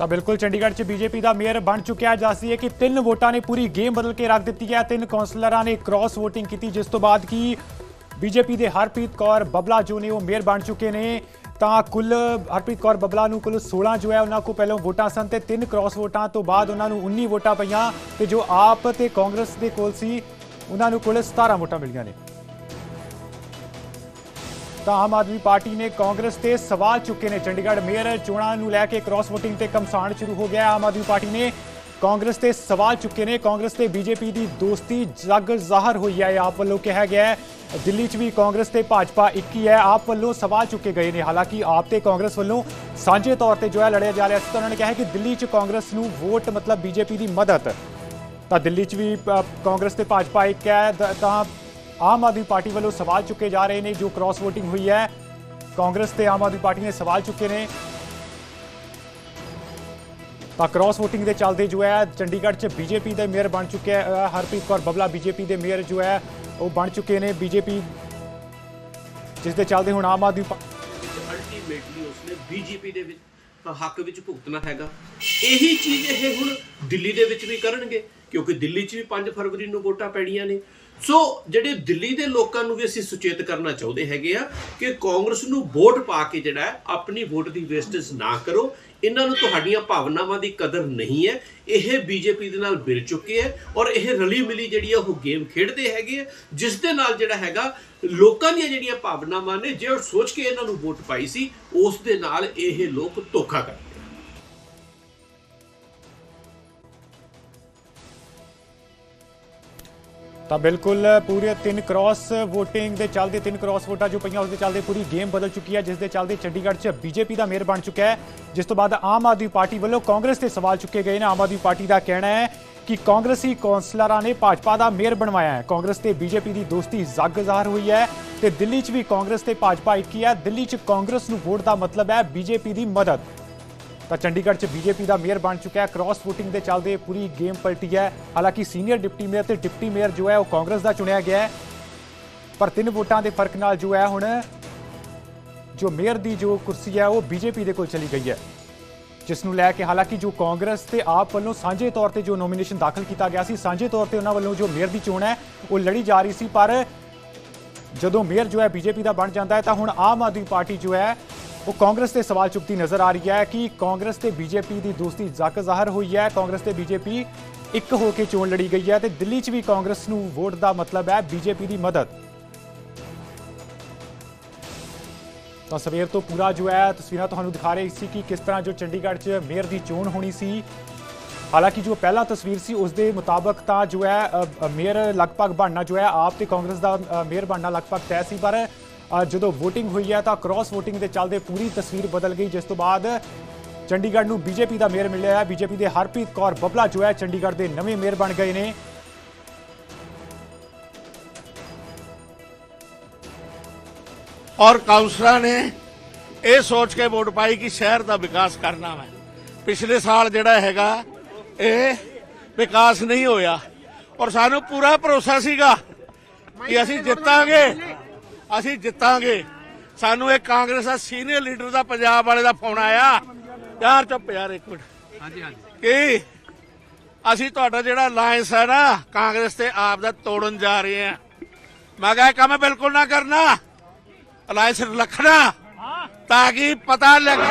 ਤਾਂ ਬਿਲਕੁਲ ਚੰਡੀਗੜ੍ਹ 'ਚ ਬੀਜੇਪੀ ਦਾ ਮੇਅਰ ਬਣ ਚੁੱਕਿਆ। ਦੱਸਦੀ ਹੈ ਕਿ ਤਿੰਨ ਵੋਟਾਂ ਨੇ ਪੂਰੀ ਗੇਮ ਬਦਲ ਕੇ ਰੱਖ ਦਿੱਤੀ ਹੈ। ਤਿੰਨ ਕੌਂਸਲਰਾਂ ਨੇ ਕ੍ਰਾਸ ਵੋਟਿੰਗ ਕੀਤੀ, ਜਿਸ ਤੋਂ ਬਾਅਦ ਕੀ ਬੀਜੇਪੀ ਦੇ ਹਰਪ੍ਰੀਤ ਕੌਰ ਬਬਲਾ ਜੋ ਨੇ ਉਹ ਮੇਅਰ ਬਣ ਚੁੱਕੇ ਨੇ। ਤਾਂ ਕੁੱਲ ਹਰਪ੍ਰੀਤ ਕੌਰ ਬਬਲਾ ਨੂੰ ਕੁੱਲ 16 ਜੋ ਹੈ, ਉਹਨਾਂ ਕੋਲ ਪਹਿਲਾਂ ਵੋਟਾਂ ਸਨ ਤੇ ਤਿੰਨ ਕ੍ਰਾਸ ਵੋਟਾਂ ਤੋਂ ਬਾਅਦ ਉਹਨਾਂ ਨੂੰ 19 ਵੋਟਾਂ ਪਈਆਂ ਤੇ ਜੋ ਆਪ ਤੇ ਕਾਂਗਰਸ ਦੇ ਕੋਲ ਸੀ, ਉਹਨਾਂ ਨੂੰ ਕੁੱਲ 17 ਵੋਟਾਂ ਮਿਲੀਆਂ ਨੇ। ਤਾਂ ਆਮ ਆਦਮੀ ਪਾਰਟੀ ਨੇ ਕਾਂਗਰਸ ਤੇ ਸਵਾਲ ਚੁੱਕੇ ਨੇ। ਚੰਡੀਗੜ੍ਹ ਮੇਅਰ ਚੋਣਾਂ ਨੂੰ ਲੈ ਕੇ ਕ੍ਰਾਸ ਵੋਟਿੰਗ ਤੇ ਕਮਸਾਨ ਸ਼ੁਰੂ ਹੋ ਗਿਆ। ਆਮ ਆਦਮੀ ਪਾਰਟੀ ਨੇ ਕਾਂਗਰਸ ਤੇ ਸਵਾਲ ਚੁੱਕੇ ਨੇ। ਕਾਂਗਰਸ ਤੇ ਬੀਜੇਪੀ ਦੀ ਦੋਸਤੀ ਜਗ ਜ਼ਾਹਰ ਹੋਈ ਹੈ। ਆਪ ਵੱਲੋਂ ਕਿਹਾ ਗਿਆ ਹੈ, ਦਿੱਲੀ 'ਚ ਵੀ ਕਾਂਗਰਸ ਤੇ ਭਾਜਪਾ ਇੱਕ ਹੀ ਹੈ। ਆਪ ਵੱਲੋਂ ਸਵਾਲ ਚੁੱਕੇ ਗਏ ਨੇ। ਹਾਲਾਂਕਿ ਆਪ ਤੇ ਕਾਂਗਰਸ ਵੱਲੋਂ ਸਾਂਝੇ ਤੌਰ ਤੇ ਜੋ ਹੈ ਲੜਿਆ ਜਾ ਰਿਹਾ ਸੀ, ਤਾਂ ਉਹਨਾਂ ਨੇ ਕਿਹਾ ਕਿ ਦਿੱਲੀ 'ਚ ਕਾਂਗਰਸ ਨੂੰ ਵੋਟ ਮਤਲਬ ਬੀਜੇਪੀ ਦੀ ਮਦਦ। ਤਾਂ ਦਿੱਲੀ 'ਚ ਵੀ ਕਾਂਗਰਸ ਤੇ ਭਾਜਪਾ ਇੱਕ ਹੈ। ਤਾਂ ਆਮ ਆਦਮੀ ਪਾਰਟੀ ਵੱਲੋਂ ਸਵਾਲ ਚੁੱਕੇ ਜਾ ਰਹੇ ਨੇ ਜੋ ਕ੍ਰਾਸ VOTING ਹੋਈ ਹੈ। ਕਾਂਗਰਸ ਤੇ ਆਮ ਆਦਮੀ ਪਾਰਟੀ ਨੇ ਸਵਾਲ ਚੁੱਕੇ ਨੇ। ਤਾਂ ਕ੍ਰਾਸ VOTING ਦੇ ਚੱਲਦੇ ਜੋ ਹੈ, ਚੰਡੀਗੜ੍ਹ 'ਚ ਬੀਜੇਪੀ ਦੇ ਮੇਅਰ ਬਣ ਚੁੱਕੇ ਹੈ ਹਰਪ੍ਰੀਤ ਕੌਰ ਬਬਲਾ ਬੀਜੇਪੀ ਦੇ ਮੇਅਰ ਜੋ ਹੈ, ਉਹ ਬਣ ਚੁੱਕੇ ਨੇ ਬੀਜੇਪੀ ਜਿਸ ਦੇ ਚੱਲਦੇ ਹੁਣ ਆਮ ਆਦਮੀ ਅਲਟੀਮੇਟਲੀ ਉਸਨੇ ਬੀਜੇਪੀ ਦੇ ਵਿੱਚ, ਹੱਕ ਵਿੱਚ ਭੁਗਤਣਾ ਹੈਗਾ। ਇਹੀ ਚੀਜ਼ ਇਹ ਹੁਣ ਦਿੱਲੀ ਦੇ ਵਿੱਚ ਵੀ ਕਰਨਗੇ। ਕਿਉਂਕਿ ਦਿੱਲੀ 'ਚ ਵੀ 5 ਫਰਵਰੀ ਨੂੰ ਵੋਟਾਂ ਪੈਣੀਆਂ ਨੇ। ਸੋ ਜਿਹੜੇ ਦਿੱਲੀ ਦੇ ਲੋਕਾਂ ਨੂੰ ਵੀ ਅਸੀਂ ਸੁਚੇਤ ਕਰਨਾ ਚਾਹੁੰਦੇ ਹੈਗੇ ਆ ਕਿ ਕਾਂਗਰਸ ਨੂੰ ਵੋਟ ਪਾ ਕੇ ਜਿਹੜਾ ਆਪਣੀ ਵੋਟ ਦੀ ਵੇਸਟੇਜ ਨਾ ਕਰੋ। ਇਹਨਾਂ ਨੂੰ ਤੁਹਾਡੀਆਂ ਭਾਵਨਾਵਾਂ ਦੀ ਕਦਰ ਨਹੀਂ ਹੈ। ਇਹ ਬੀਜੇਪੀ ਦੇ ਨਾਲ ਮਿਲ ਚੁੱਕੇ ਹੈ ਔਰ ਇਹ ਰਲੀ ਮਿਲੀ ਜਿਹੜੀ ਆ ਉਹ ਗੇਮ ਖੇਡਦੇ ਹੈਗੇ ਆ, ਜਿਸ ਦੇ ਨਾਲ ਜਿਹੜਾ ਹੈਗਾ ਲੋਕਾਂ ਦੀਆਂ ਜਿਹੜੀਆਂ ਭਾਵਨਾਵਾਂ ਨੇ, ਜੇ ਉਹ ਸੋਚ ਕੇ ਇਹਨਾਂ ਨੂੰ ਵੋਟ ਪਾਈ ਸੀ, ਉਸ ਦੇ ਨਾਲ ਇਹ ਲੋਕ ਧੋਖਾ ਕਰਦੇ ਤਾਂ ਬਿਲਕੁਲ ਪੂਰੇ ਤਿੰਨ ਕ੍ਰਾਸ VOTING ਦੇ ਚੱਲਦੇ ਤਿੰਨ ਕ੍ਰਾਸ ਵੋਟਾਂ ਜੋ ਪਈਆਂ ਉਸ ਦੇ ਚੱਲਦੇ ਪੂਰੀ ਗੇਮ ਬਦਲ ਚੁੱਕੀ ਹੈ ਜਿਸ ਦੇ ਚੱਲਦੇ ਚੰਡੀਗੜ੍ਹ 'ਚ ਬੀਜੇਪੀ ਦਾ ਮੇਅਰ ਬਣ ਚੁੱਕਾ ਹੈ। ਜਿਸ ਤੋਂ ਬਾਅਦ ਆਮ ਆਦਮੀ ਪਾਰਟੀ ਵੱਲੋਂ ਕਾਂਗਰਸ ਤੇ ਸਵਾਲ ਚੁੱਕੇ ਗਏ ਨੇ। ਆਮ ਆਦਮੀ ਪਾਰਟੀ ਦਾ ਕਹਿਣਾ ਹੈ ਕਿ ਕਾਂਗਰਸੀ ਕੌਂਸਲਰਾਂ ਨੇ ਭਾਜਪਾ ਦਾ ਮੇਅਰ ਬਣਵਾਇਆ ਹੈ। ਕਾਂਗਰਸ ਤੇ ਬੀਜੇਪੀ ਦੀ ਦੋਸਤੀ ਜ਼ੱਗ ਜ਼ਾਹਰ ਹੋਈ ਹੈ ਤੇ ਦਿੱਲੀ 'ਚ ਵੀ ਕਾਂਗਰਸ ਤੇ ਭਾਜਪਾ ਇੱਕ ਹੀ ਹੈ। ਦਿੱਲੀ 'ਚ ਕਾਂਗਰਸ ਨੂੰ ਵੋਟ ਦਾ ਮਤਲਬ ਹੈ ਬੀਜੇਪੀ ਦੀ ਮਦਦ। ਤਾਂ ਚੰਡੀਗੜ੍ਹ 'ਚ ਬੀਜੇਪੀ ਦਾ ਮੇਅਰ ਬਣ ਚੁੱਕਾ ਹੈ। ਕ੍ਰਾਸ VOTING ਦੇ ਚੱਲਦੇ ਪੂਰੀ ਗੇਮ ਪਲਟੀ ਹੈ। ਹਾਲਾਂਕਿ ਸੀਨੀਅਰ ਡਿਪਟੀ ਮੇਅਰ ਤੇ ਡਿਪਟੀ ਮੇਅਰ ਜੋ ਹੈ, ਉਹ ਕਾਂਗਰਸ ਦਾ ਚੁਣਿਆ ਗਿਆ ਹੈ। ਪਰ ਤਿੰਨ ਵੋਟਾਂ ਦੇ ਫ਼ਰਕ ਨਾਲ ਜੋ ਹੈ ਹੁਣ, ਜੋ ਮੇਅਰ ਦੀ ਜੋ ਕੁਰਸੀ ਹੈ, ਉਹ ਬੀਜੇਪੀ ਦੇ ਕੋਲ ਚਲੀ ਗਈ ਹੈ। ਜਿਸ ਨੂੰ ਲੈ ਕੇ ਹਾਲਾਂਕਿ ਜੋ ਕਾਂਗਰਸ ਤੇ ਆਪ ਵੱਲੋਂ ਸਾਂਝੇ ਤੌਰ ਤੇ ਜੋ ਨੋਮੀਨੇਸ਼ਨ ਦਾਖਲ ਕੀਤਾ ਗਿਆ ਸੀ, ਸਾਂਝੇ ਤੌਰ ਤੇ ਉਹਨਾਂ ਵੱਲੋਂ ਜੋ ਮੇਅਰ ਦੀ ਚੋਣ ਹੈ, ਉਹ ਲੜੀ ਜਾ ਰਹੀ ਸੀ। ਪਰ ਜਦੋਂ ਮੇਅਰ ਜੋ ਹੈ, ਬੀਜੇਪੀ ਦਾ ਬਣ ਜਾਂਦਾ ਹੈ, ਤਾਂ ਹੁਣ ਆਮ ਆਦਮੀ ਪਾਰਟੀ ਜੋ ਹੈ ਉਹ ਕਾਂਗਰਸ ਤੇ ਸਵਾਲ ਚੁੱਕਦੀ ਨਜ਼ਰ ਆ ਰਹੀ ਹੈ ਕਿ ਕਾਂਗਰਸ ਤੇ ਬੀਜੇਪੀ ਦੀ ਦੋਸਤੀ ਜ਼ਕ ਜ਼ਾਹਰ ਹੋਈ ਹੈ। ਕਾਂਗਰਸ ਤੇ ਬੀਜੇਪੀ ਇੱਕ ਹੋ ਕੇ ਚੋਣ ਲੜੀ ਗਈ ਹੈ ਤੇ ਦਿੱਲੀ 'ਚ ਵੀ ਕਾਂਗਰਸ ਨੂੰ ਵੋਟ ਦਾ ਮਤਲਬ ਹੈ ਬੀਜੇਪੀ ਦੀ ਮਦਦ। ਤਾਂ ਸਵੇਰ ਤੋਂ ਪੂਰਾ ਜੋ ਹੈ, ਤਸਵੀਰਾਂ ਤੁਹਾਨੂੰ ਦਿਖਾ ਰਹੀ ਸੀ ਕਿ ਕਿਸ ਤਰ੍ਹਾਂ ਜੋ ਚੰਡੀਗੜ੍ਹ 'ਚ ਮੇਅਰ ਦੀ ਚੋਣ ਹੋਣੀ ਸੀ। ਹਾਲਾਂਕਿ ਜੋ ਪਹਿਲਾ ਤਸਵੀਰ ਸੀ, ਉਸ ਦੇ ਮੁਤਾਬਕ ਤਾਂ ਜੋ ਹੈ ਮੇਅਰ ਲਗਭਗ ਬਣਨਾ ਜੋ ਹੈ, ਆਪ ਤੇ ਕਾਂਗਰਸ ਦਾ ਮੇਅਰ ਬਣਨਾ ਲਗਭਗ ਤੈਅ ਸੀ, ਪਰ ਜਦੋਂ VOTING ਹੋਈ ਹੈ ਤਾਂ ਕ੍ਰਾਸ VOTING ਦੇ ਚੱਲਦੇ ਪੂਰੀ ਤਸਵੀਰ ਬਦਲ ਗਈ, ਜਿਸ ਤੋਂ ਬਾਅਦ ਚੰਡੀਗੜ੍ਹ ਨੂੰ ਬੀਜੇਪੀ ਦਾ ਮੇਅਰ ਮਿਲਿਆ ਹੈ। ਬੀਜੇਪੀ ਦੇ ਹਰਪ੍ਰੀਤ ਕੌਰ ਬਬਲਾ ਜੋ ਹੈ, ਚੰਡੀਗੜ੍ਹ ਦੇ ਨਵੇਂ ਮੇਅਰ ਬਣ ਗਏ ਨੇ। ਔਰ ਕਾਉਂਸਲਰਾਂ ਨੇ ਇਹ ਸੋਚ ਕੇ ਵੋਟ ਪਾਈ ਕਿ ਸ਼ਹਿਰ ਦਾ ਵਿਕਾਸ ਕਰਨਾ ਹੈ ਪਿਛਲੇ ਸਾਲ ਜਿਹੜਾ ਹੈਗਾ, ਇਹ ਵਿਕਾਸ ਨਹੀਂ ਹੋਇਆ। ਔਰ ਸਾਨੂੰ ਪੂਰਾ ਭਰੋਸਾ ਸੀਗਾ ਕਿ ਅਸੀਂ ਜਿੱਤਾਂਗੇ। ਅਸੀਂ ਜਿੱਤਾਂਗੇ। ਸਾਨੂੰ ਇਹ ਕਾਂਗਰਸ ਦਾ ਸੀਨੀਅਰ ਲੀਡਰ ਦਾ ਪੰਜਾਬ ਵਾਲੇ ਦਾ ਫੋਨ ਆਇਆ। ਯਾਰ ਚੁੱਪ ਯਾਰ ਇੱਕ ਮਿੰਟ। ਹਾਂਜੀ ਹਾਂਜੀ। ਕੀ? ਅਸੀਂ ਤੁਹਾਡਾ ਜਿਹੜਾ ਅਲਾਈਅੰਸ ਹੈ ਨਾ ਕਾਂਗਰਸ ਤੇ ਆਪ ਦਾ ਤੋੜਨ ਜਾ ਰਹੇ ਹਾਂ। ਮੈਂ ਕਿਹਾ ਕੰਮ ਬਿਲਕੁਲ ਨਾ ਕਰਨਾ। ਅਲਾਈਅੰਸ ਰੱਖਣਾ। ਤਾਂ ਕਿ ਪਤਾ ਲੱਗੇ।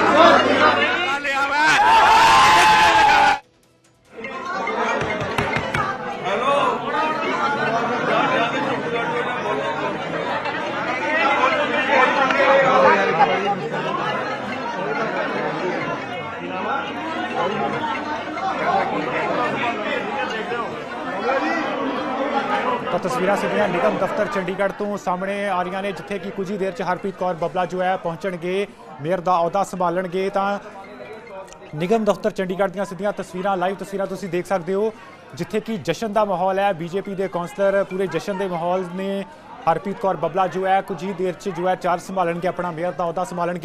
ਤਾਂ ਤਸਵੀਰਾਂ ਸਿੱਧੀਆਂ ਨਿਗਮ ਦਫ਼ਤਰ ਚੰਡੀਗੜ੍ਹ ਤੋਂ ਸਾਹਮਣੇ ਆ ਰਹੀਆਂ ਨੇ, ਜਿੱਥੇ ਕਿ ਕੁਝ ਹੀ ਦੇਰ 'ਚ ਹਰਪ੍ਰੀਤ ਕੌਰ ਬਬਲਾ ਜੋ ਹੈ ਪਹੁੰਚਣਗੇ, ਮੇਅਰ ਦਾ ਅਹੁਦਾ ਸੰਭਾਲਣਗੇ। ਤਾਂ ਨਿਗਮ ਦਫ਼ਤਰ ਚੰਡੀਗੜ੍ਹ ਦੀਆਂ ਸਿੱਧੀਆਂ ਤਸਵੀਰਾਂ, ਲਾਈਵ ਤਸਵੀਰਾਂ ਤੁਸੀਂ ਦੇਖ ਸਕਦੇ ਹੋ, ਜਿੱਥੇ ਕਿ ਜਸ਼ਨ ਦਾ ਮਾਹੌਲ ਹੈ। ਬੀਜੇਪੀ ਦੇ ਕਾਉਂਸਲਰ ਪੂਰੇ ਜਸ਼ਨ ਦੇ ਮਾਹੌਲ ਨੇ ਹਰਪ੍ਰੀਤ ਕੌਰ ਬਬਲਾ ਜੋ ਹੈ, ਕੁਝ ਹੀ ਦੇਰ 'ਚ ਜੋ ਹੈ ਚਾਰਜ ਸੰਭਾਲਣਗੇ, ਆਪਣਾ ਮੇਅਰ ਦਾ ਅਹੁਦਾ ਸੰਭਾਲਣਗੇ।